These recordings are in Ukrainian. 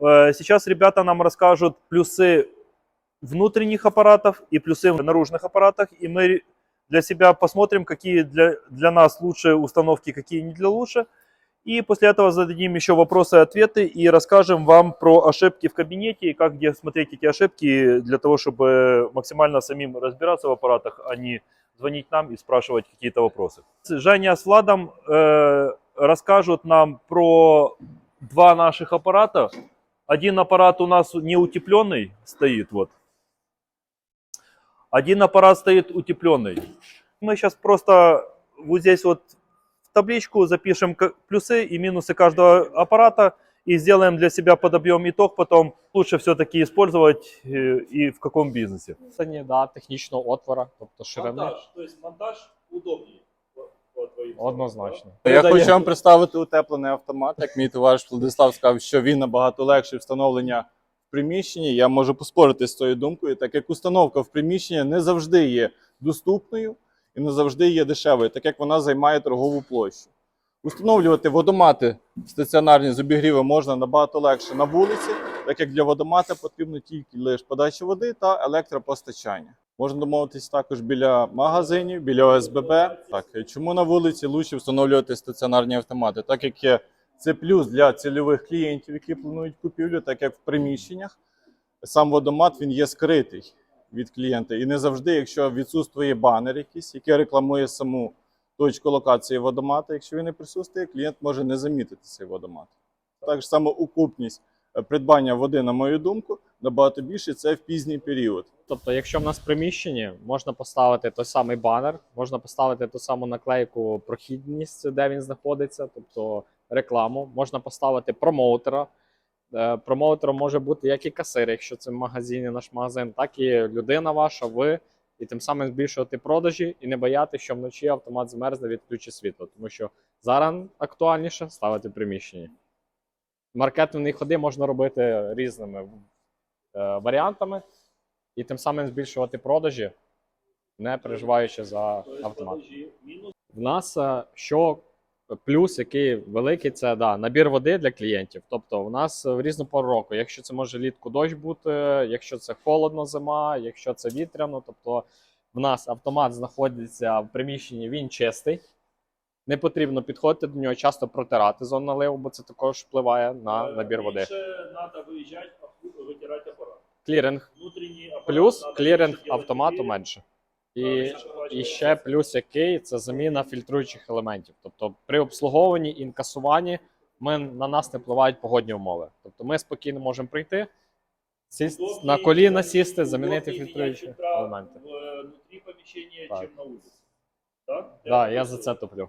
Э, Сейчас ребята нам расскажут плюсы внутренних аппаратов и плюсы в наружных аппаратах, и мы для себя посмотрим, какие для, для нас лучшие установки, какие не для лучше. И после этого зададим еще вопросы и ответы и расскажем вам про ошибки в кабинете и как где смотреть эти ошибки для того, чтобы максимально самим разбираться в аппаратах, а не звонить нам и спрашивать какие-то вопросы. Женя с Владом э, расскажут нам про два наших аппарата. Один аппарат у нас не утепленный стоит, вот. Один аппарат стоит утепленный. Мы сейчас просто вот здесь вот в табличку запишем ка- плюсы и минусы каждого аппарата и сделаем для себя подобьем итог, потом лучше все-таки использовать э, и в каком бизнесе. Відстані, да, технічного отвора, тобто ширини. то есть монтаж удобнее. Однозначно. Я хочу вам представити утеплений автомат. Як мій товариш Владислав сказав, що він набагато легший встановлення в приміщенні. Я можу поспорити з цією думкою, так як установка в приміщенні не завжди є доступною і не завжди є дешевою, так як вона займає торгову площу. Установлювати водомати стаціонарні з обігрівом можна набагато легше на вулиці, так як для водомата потрібно тільки лише подача води та електропостачання. Можна домовитись також біля магазинів, біля ОСББ. Так, чому на вулиці лучше встановлювати стаціонарні автомати? Так як є це плюс для цільових клієнтів, які планують купівлю, так як в приміщеннях сам водомат він є скритий від клієнта. І не завжди, якщо відсутствує банер якийсь, який рекламує саму точку локації водомата, якщо він не присутствує, клієнт може не замітити цей водомат. Так само укупність е, придбання води, на мою думку, набагато більше це в пізній період. Тобто, якщо в нас в приміщенні, можна поставити той самий банер, можна поставити ту саму наклейку прохідність, де він знаходиться, тобто рекламу, можна поставити промоутера. Е, Промоутером може бути як і касир, якщо це в магазині наш магазин, так і людина ваша, ви, і тим самим збільшувати продажі і не бояти, що вночі автомат змерзне відключить світло, тому що зараз актуальніше ставити в приміщенні. Маркетингові ходи можна робити різними е, варіантами і тим самим збільшувати продажі, не переживаючи за автомат. В нас е, що плюс, який великий, це да, набір води для клієнтів. Тобто, в нас в різну пору року, якщо це може літку дощ бути, якщо це холодно зима, якщо це вітряно, тобто в нас автомат знаходиться в приміщенні, він чистий. Не потрібно підходити до нього, часто протирати зону наливу, бо це також впливає на набір води. Надо виїжджати, витирати апарат. Кліринг Внутрішній апарат плюс кліринг автомату менше. І, і ще плюс який це заміна фільтруючих елементів. Тобто при обслуговуванні і інкасуванні ми, на нас не впливають погодні умови. Тобто ми спокійно можемо прийти, сість, Удобнее- на коліна сісти, замінити фільтруючі елементи. Внутри помещения, Так. чем на. Так? Так, да, я за це топлю.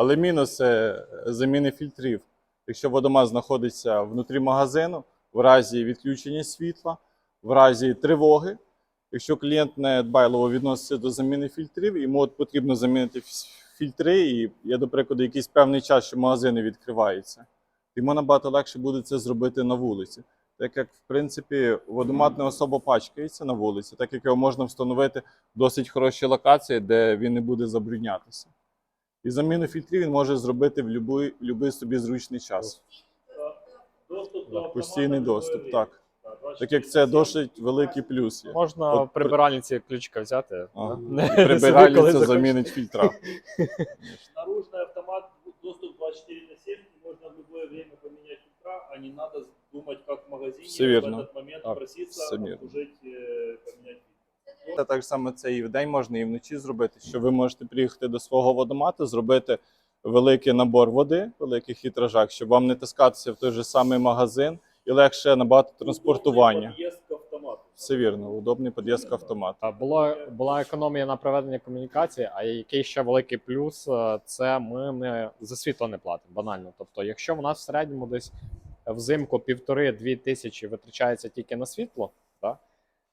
Але мінус е, заміни фільтрів. Якщо водомат знаходиться внутрі магазину, в разі відключення світла, в разі тривоги, якщо клієнт не дбайливо відноситься до заміни фільтрів, йому от потрібно замінити фільтри, і є, до прикладу, якийсь певний час, що магазини відкриваються. Йому набагато легше буде це зробити на вулиці. Так як, в принципі, водомат не особо пачкається на вулиці, так як його можна встановити в досить хорошій локації, де він не буде забруднятися. І заміну фільтрів він може зробити в будь-який любий собі зручний час. Доступ до Постійний доступ, так. Так як це досить великий плюс є. Можна От в прибиральниці ключика взяти. Да? І Прибиральниця замінить фільтра. Наружный автомат, доступ 24 на 7, и можно в любое время поменять фильтра, а не надо думать, как в магазине Все в этот момент проситься, все Це так само це і вдень можна, і вночі зробити. Що ви можете приїхати до свого водомату, зробити великий набор води, великих літражах, щоб вам не таскатися в той же самий магазин і легше набагато транспортування. Все вірно, удобний під'їзд к автомату. А, Було, була економія на проведення комунікації, а який ще великий плюс е, це ми не за світло не платимо банально. Тобто, якщо в нас в середньому десь взимку півтори-дві тисячі витрачається тільки на світло, да?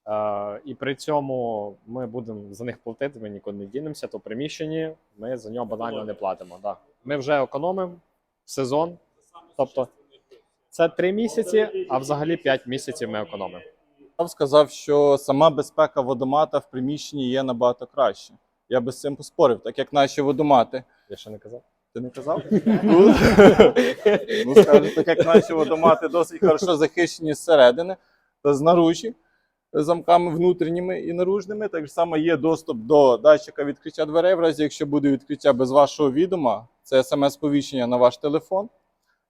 Е, і при цьому ми будемо за них платити, ми нікуди не дінемося, то в приміщенні ми за нього банально не платимо. Да. Ми вже економимо сезон, тобто це три місяці, а взагалі п'ять місяців ми економимо. Я сказав, що сама безпека водомата в приміщенні є набагато краще. Я би з цим поспорив, так як наші водомати. Я ще не казав. Ти не казав? Ну скажу, так як наші водомати досить хорошо захищені зсередини та знаружі замками внутрішніми і наружними. Так само є доступ до датчика відкриття дверей, в разі якщо буде відкриття без вашого відома, це смс-повіщення на ваш телефон.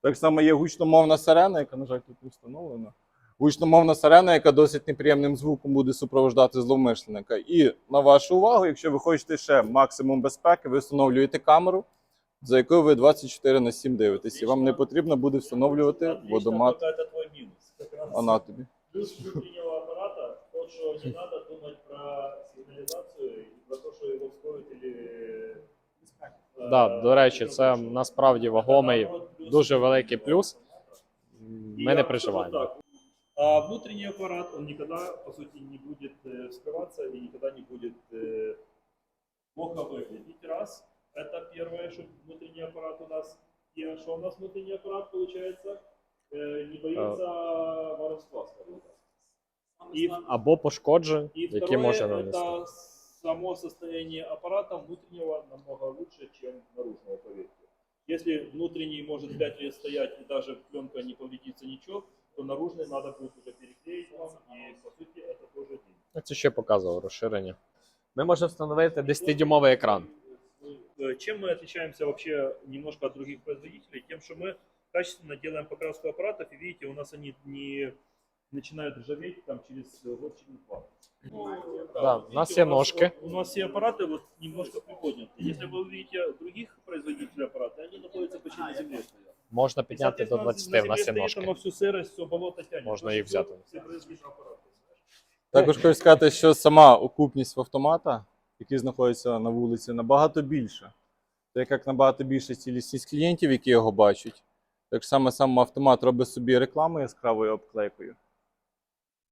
Так само є гучномовна сирена, яка, на жаль, тут не встановлена. Гучномовна сирена, яка досить неприємним звуком буде супроводжувати зловмишленика. І на вашу увагу, якщо ви хочете ще максимум безпеки, ви встановлюєте камеру, за якою ви 24 на 7 дивитесь. І вам не потрібно буде встановлювати водомат только это твой минус. Как раз а тобі. Плюс внутреннего аппарата, тот, что не надо думать про сигнализацию и про то, что его вскроют или... э, Да, до речі, це что- насправді вагомий, наоборот, плюс дуже великий плюс. И Ми я не скажу переживаємо. так, А внутренний аппарат, он никогда, по сути, не будет э, вскрываться и никогда не будет э, плохо выглядеть. Раз, это первое, что внутренний аппарат у нас. И что у нас внутренний аппарат получается? Э, не боится воровства, скажем так. И, Або пошкоджень, и які второе, може нанести. это само состояние аппарата внутреннего намного лучше, чем наружного, поверьте. Если внутренний может 5 лет стоять и даже пленка не повредится ничего, то наружный надо будет уже переклеить вам, и по сути это тоже деньги. Це ще показував розширення. Ми можемо встановити 10-дюймовий екран. Э, Чем мы отличаемся вообще немножко от других производителей? Тем, что мы качественно делаем покраску аппаратов, и видите, у нас они не начинают ржаветь там через год, через два. Ну, Да, вот у нас видите, все ножки. вот- У нас все аппараты вот немножко приподняты. Если вы увидите других производителей аппарата, они находятся почти на земле стоят. Можна И, підняти до соответственно, 20, на в нас є земле стоит, ножки. оно всю сырость, все болото тянет. Можно Больше их взять. всего Все производители аппарата. Також хочу сказати, що сама окупність в автомата, який знаходиться на вулиці, набагато більша. Так як набагато більше цілісність клієнтів, які його бачать, так само сам автомат робить собі рекламу яскравою обклейкою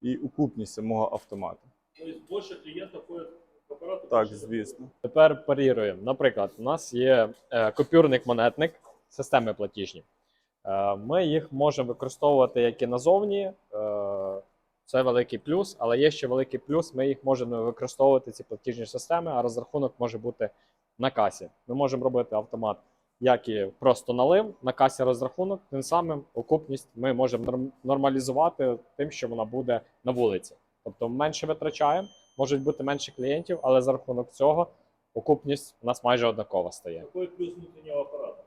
і окупність самого автомата. То есть больше клиентов ходят к аппарату. Так, звісно. Тепер паріруємо. Наприклад, у нас є е, купюрник-монетник системи платіжні. Е, ми їх можемо використовувати як і назовні. Е, це великий плюс, але є ще великий плюс. Ми їх можемо використовувати ці платіжні системи, а розрахунок може бути на касі. Ми можемо робити автомат, як і просто налив, на касі розрахунок, тим самим окупність ми можемо норм- нормалізувати тим, що вона буде на вулиці. Тобто менше витрачаємо, можуть бути менше клієнтів, але за рахунок цього окупність у нас майже однакова стає. Какой плюс внутреннего аппарата?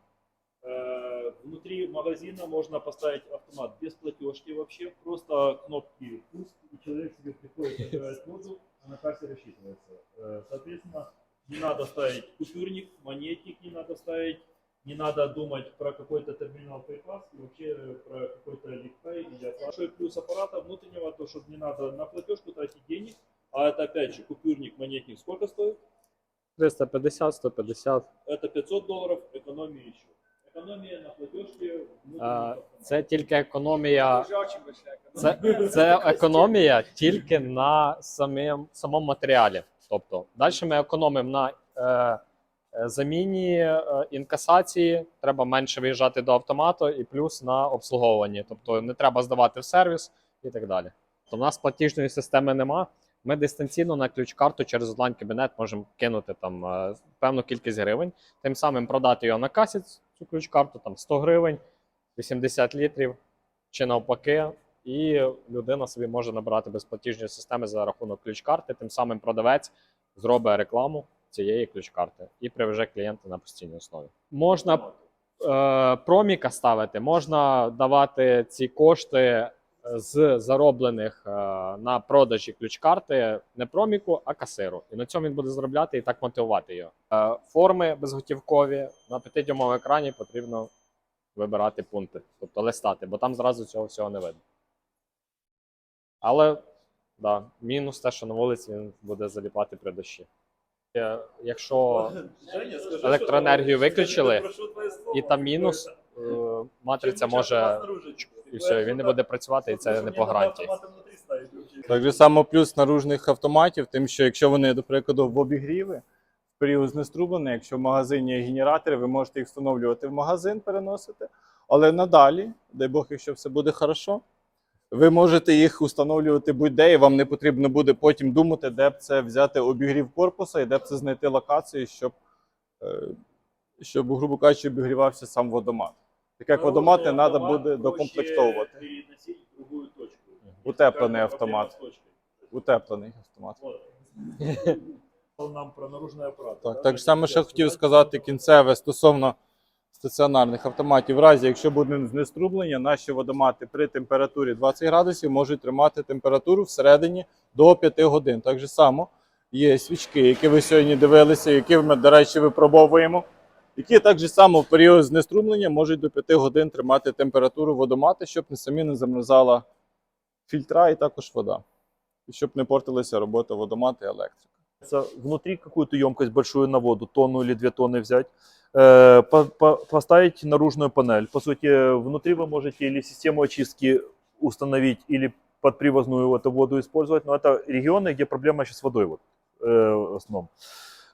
Э, Внутри магазина можно поставить автомат без платежки вообще, просто кнопки пуск, и человек себе приходит, открывает воду, а на кассе рассчитывается. Э, Соответственно, не надо ставить купюрник, монетник не надо ставить, не надо думать про какой-то терминал PayPass и вообще э, про какой-то LiftPay или оплату. Большой плюс аппарата внутреннего, то, что не надо на платежку тратить денег, а это опять же купюрник, монетник сколько стоит? 350, 150. Это 500 долларов, экономия еще. Экономия на платежке. внутренних А, автоматов. Це тільки економія. Це, це економія тільки на самим, самому матеріалі. Тобто, далі ми економимо на е, е, заміні е, інкасації, треба менше виїжджати до автомату, і плюс на обслуговуванні. Тобто не треба здавати в сервіс і так далі. То в нас платіжної системи нема. Ми дистанційно на ключ-карту через онлайн кабінет можемо кинути там е, певну кількість гривень, тим самим продати його на касі, цю ключ-карту, там 100 гривень, 80 літрів чи навпаки, і людина собі може набирати безплатіжні системи за рахунок ключ-карти. Тим самим продавець зробить рекламу цієї ключ-карти і привеже клієнта на постійній основі. Можна е, проміка ставити, можна давати ці кошти з зароблених е, на продажі ключ-карти не проміку, а касиру. І на цьому він буде заробляти і так мотивувати його. Е, форми безготівкові на 5-дюймовому екрані потрібно вибирати пункти, тобто листати, бо там зразу цього всього не видно. Але да, мінус те, що на вулиці він буде заліпати при дощі. Е, Якщо електроенергію виключили, і там мінус, е, матриця може і все, він не буде працювати, і це не по гарантії. Так же само плюс наружних автоматів, тим, що якщо вони, до прикладу, в обігріві, в період знеструблення, якщо в магазині є генератори, ви можете їх встановлювати в магазин, переносити. Але надалі, дай Бог, якщо все буде хорошо, ви можете їх встановлювати будь-де, і вам не потрібно буде потім думати, де б це взяти обігрів корпуса і де б це знайти локацію, щоб е, щоб, грубо кажучи, обігрівався сам водомат. Так як водомати треба буде докомплектовувати. Утеплений автомат. Утеплений автомат. Нам про наружний апарат. Так, так само ще хотів сказати кінцеве стосовно стаціонарних автоматів. В разі, якщо буде знеструблення, наші водомати при температурі 20 градусів можуть тримати температуру всередині до 5 годин. Так же само є свічки, які ви сьогодні дивилися, які ми, до речі, випробовуємо, які так же само в період знеструблення можуть до 5 годин тримати температуру водомати, щоб не самі не замерзала фільтра і також вода. І щоб не портилася робота водомата і електрики. внутри какую-то емкость большую на воду, тонну или две тонны взять, по- по- поставить наружную панель. По сути, внутри вы можете или систему очистки установить, или подпривозную эту воду использовать, но это регионы, где проблема сейчас с водой вот, э, в основном.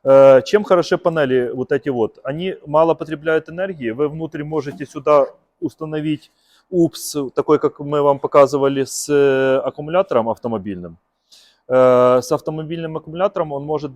Э, Чем хороши панели вот эти вот? Они мало потребляют энергии, вы внутрь можете сюда установить УПС, такой, как мы вам показывали, с э, аккумулятором автомобильным. Э, С автомобильным аккумулятором он может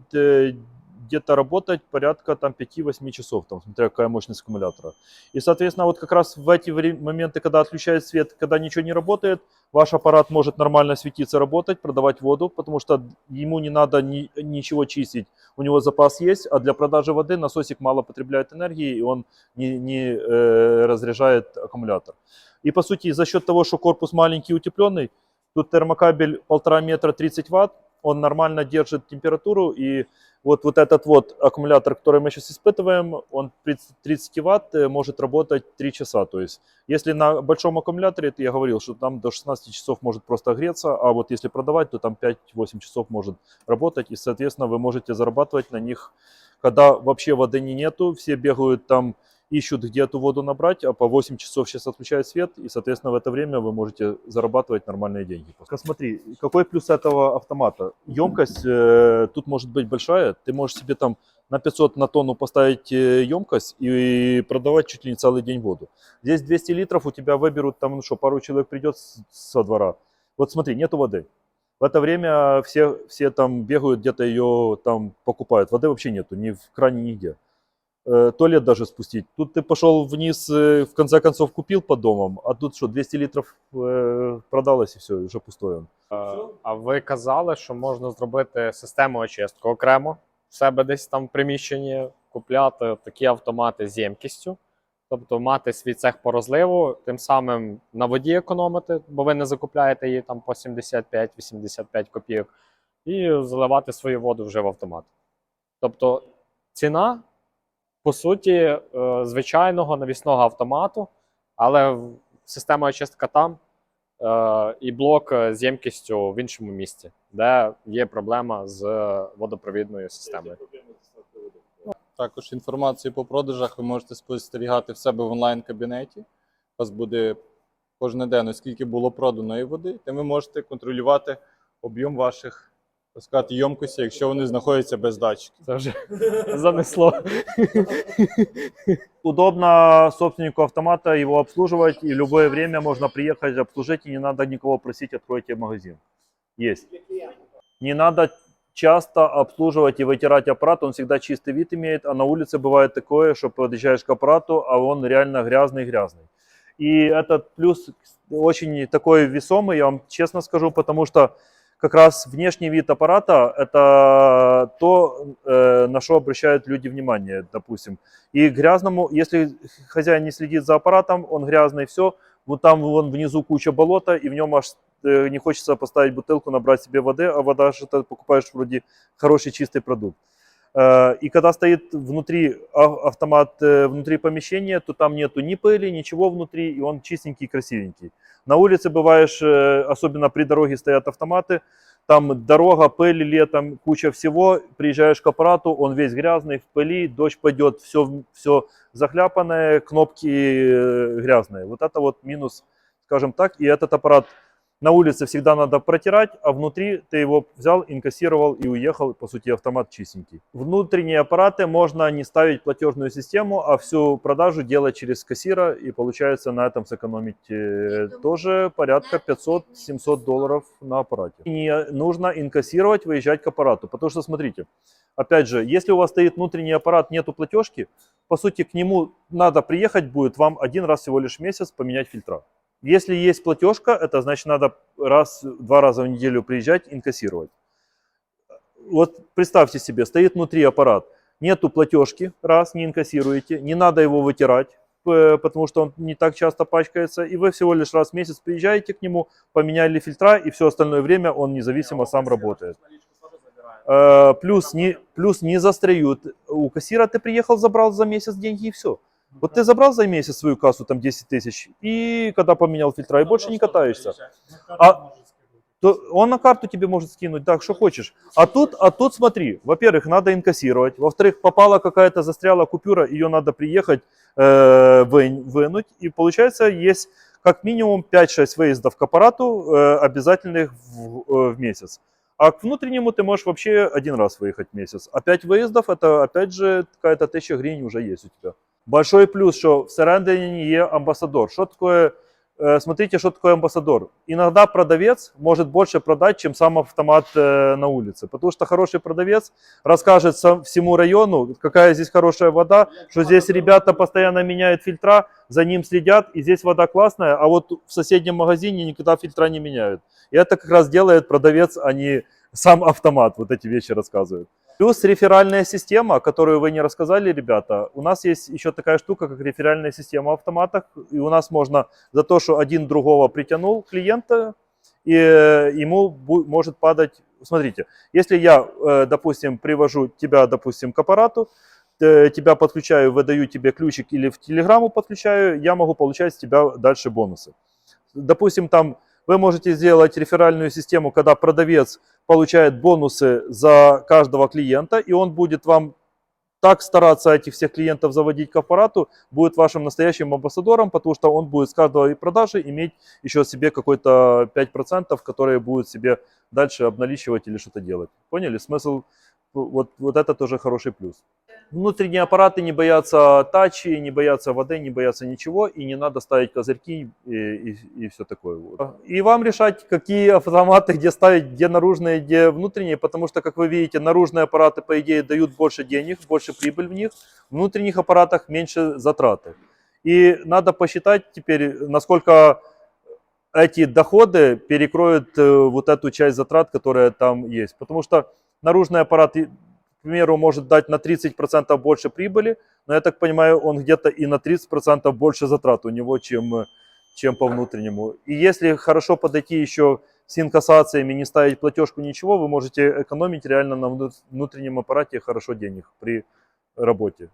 где-то работать порядка там 5-8 часов, там, смотря какая мощность аккумулятора. И, соответственно, вот как раз в эти моменты, когда отключает свет, когда ничего не работает, ваш аппарат может нормально светиться, работать, продавать воду, потому что ему не надо ни- ничего чистить, у него запас есть, а для продажи воды насосик мало потребляет энергии, и он не, не, э, разряжает аккумулятор. И, по сути, за счет того, что корпус маленький утепленный, Тут термокабель полтора метра 30 ватт, он нормально держит температуру, и вот, вот этот вот аккумулятор, который мы сейчас испытываем, он при 30 ватт э, может работать 3 часа. То есть, если на большом аккумуляторе, это я говорил, что там до 16 часов может просто греться, а вот если продавать, то там 5-8 часов может работать, и, соответственно, вы можете зарабатывать на них, когда вообще воды не нету, все бегают там, ищут, где эту воду набрать, а по 8 часов сейчас отключают свет, и, соответственно, в это время вы можете зарабатывать нормальные деньги. Смотри, какой плюс этого автомата? Емкость э, тут может быть большая, ты можешь себе там на 500 на тонну поставить э, емкость и продавать чуть ли не целый день воду. Здесь 200 литров, у тебя выберут там, ну что, пару человек придет со двора. Вот смотри, нету воды. В это время все, все там бегают, где-то ее там покупают. Воды вообще нету, ни в кране, нигде. Э, туалет даже спустить. Тут ты пошел вниз, э, в конце концов купил под домом, а тут что, 200 литров э, продалось и все, уже пустой он. Е, А ви казали, що можна зробити систему очистки окремо в себе десь там в приміщенні, купляти такі автомати з ємкістю, тобто мати свій цех по розливу, тим самим на воді економити, бо ви не закупляєте її там по 75-85 копійок, і заливати свою воду вже в автомат. Тобто ціна, по суті, е, звичайного навісного автомату, але система очистка там е, і блок з ємкістю в іншому місці, де є проблема з водопровідною системою. Також інформацію по продажах ви можете спостерігати в себе в онлайн-кабінеті. У вас буде кожен день, оскільки було проданої води, тим ви можете контролювати об'єм ваших так сказати, ємкостей, якщо вони знаходяться без датчиків. Це вже занесло. Удобно собственнику автомата его обслуживать, и в любое время можно приехать обслужить, и не надо никого просить, откройте магазин. Есть. Не надо часто обслуживать и вытирать аппарат, он всегда чистый вид имеет, а на улице бывает такое, что подъезжаешь к аппарату, а он реально грязный-грязный. И этот плюс очень такой весомый, я вам честно скажу, потому что как раз внешний вид аппарата – это то, э, на что обращают люди внимание, допустим. И грязному, если хозяин не следит за аппаратом, он грязный, все, вот там вон внизу куча болота, и в нем аж э, не хочется поставить бутылку, набрать себе воды, а вода же ты покупаешь вроде хороший чистый продукт. Э, И когда стоит внутри автомат э, внутри помещения, то там нету ни пыли, ничего внутри, и он чистенький, красивенький. На улице бываешь, э, особенно при дороге стоят автоматы, там дорога, пыль летом, куча всего, приезжаешь к аппарату, он весь грязный, в пыли, дождь пойдет, все, все захляпанное, кнопки грязные. Вот это вот минус, скажем так, и этот аппарат На улице всегда надо протирать, а внутри ты его взял, инкассировал и уехал. По сути, автомат чистенький. Внутренние аппараты можно не ставить платежную систему, а всю продажу делать через кассира. И получается на этом сэкономить э, тоже порядка 500-700 долларов на аппарате. Не нужно инкассировать, выезжать к аппарату. Потому что, смотрите, опять же, если у вас стоит внутренний аппарат, нету платежки, по сути, к нему надо приехать будет вам один раз всего лишь в месяц поменять фильтра. Если есть платежка, это значит надо раз, два раза в неделю приезжать, инкассировать. Вот представьте себе, стоит внутри аппарат, нету платежки, раз, не инкассируете, не надо его вытирать, потому что он не так часто пачкается, и вы всего лишь раз в месяц приезжаете к нему, поменяли фильтра, и все остальное время он независимо сам работает. Э, Плюс не, плюс не застряют. У кассира ты приехал, забрал за месяц деньги и все. Вот ты забрал за месяц свою кассу, там 10 тысяч, и когда поменял фильтра, и больше не катаешься. А- То он на карту тебе может скинуть, так, что хочешь. А тут, а тут смотри, во-первых, надо инкассировать, во-вторых, попала какая-то застряла купюра, ее надо приехать, э, вынуть, и получается есть как минимум 5-6 выездов к аппарату э, обязательных в, э, в месяц. А к внутреннему ты можешь вообще один раз выехать в месяц. А 5 выездов, это опять же какая-то тысяча гривен уже есть у тебя. Большой плюс, що всередині є амбассадор. Що таке, э, смотрите, что такое амбассадор. Иногда продавец может больше продать, чем сам автомат э, на улице. Потому что хороший продавец расскажет всему району, какая здесь хорошая вода, что здесь ребята постоянно меняют фильтра, за ним следят, и здесь вода классная, а вот в соседнем магазине никогда фильтра не меняют. И это как раз делает продавец, а не сам автомат, вот эти вещи рассказывает. Плюс реферальная система, которую вы не рассказали, ребята. У нас есть еще такая штука, как реферальная система в автоматах. И у нас можно за то, что один другого притянул клиента, и э, ему может падать... Смотрите, если я, э, допустим, привожу тебя, допустим, к аппарату, э, тебя подключаю, выдаю тебе ключик или в телеграмму подключаю, я могу получать с тебя дальше бонусы. Допустим, там вы можете сделать реферальную систему, когда продавец получает бонусы за каждого клиента, и он будет вам так стараться этих всех клиентов заводить к аппарату, будет вашим настоящим амбассадором, потому что он будет с каждой продажи иметь еще себе какой-то 5%, которые будут себе дальше обналичивать или что-то делать. Поняли? Смысл, вот, вот это тоже хороший плюс. Внутренние аппараты не боятся тачи, не боятся воды, не боятся ничего, и не надо ставить козырьки и, и, и все такое. Вот. И вам решать, какие автоматы, где ставить, где наружные, где внутренние, потому что, как вы видите, наружные аппараты, по идее, дают больше денег, больше прибыль в них, в внутренних аппаратах меньше затраты. И надо посчитать теперь, насколько эти доходы перекроют э, вот эту часть затрат, которая там есть. Потому что наружный аппарат, к примеру, может дать на 30% больше прибыли, но я так понимаю, он где-то и на 30% больше затрат у него, чем, э, чем по внутреннему. И если хорошо подойти еще с инкассациями, не ставить платежку, ничего, вы можете экономить реально на вну- внутреннем аппарате хорошо денег при работе.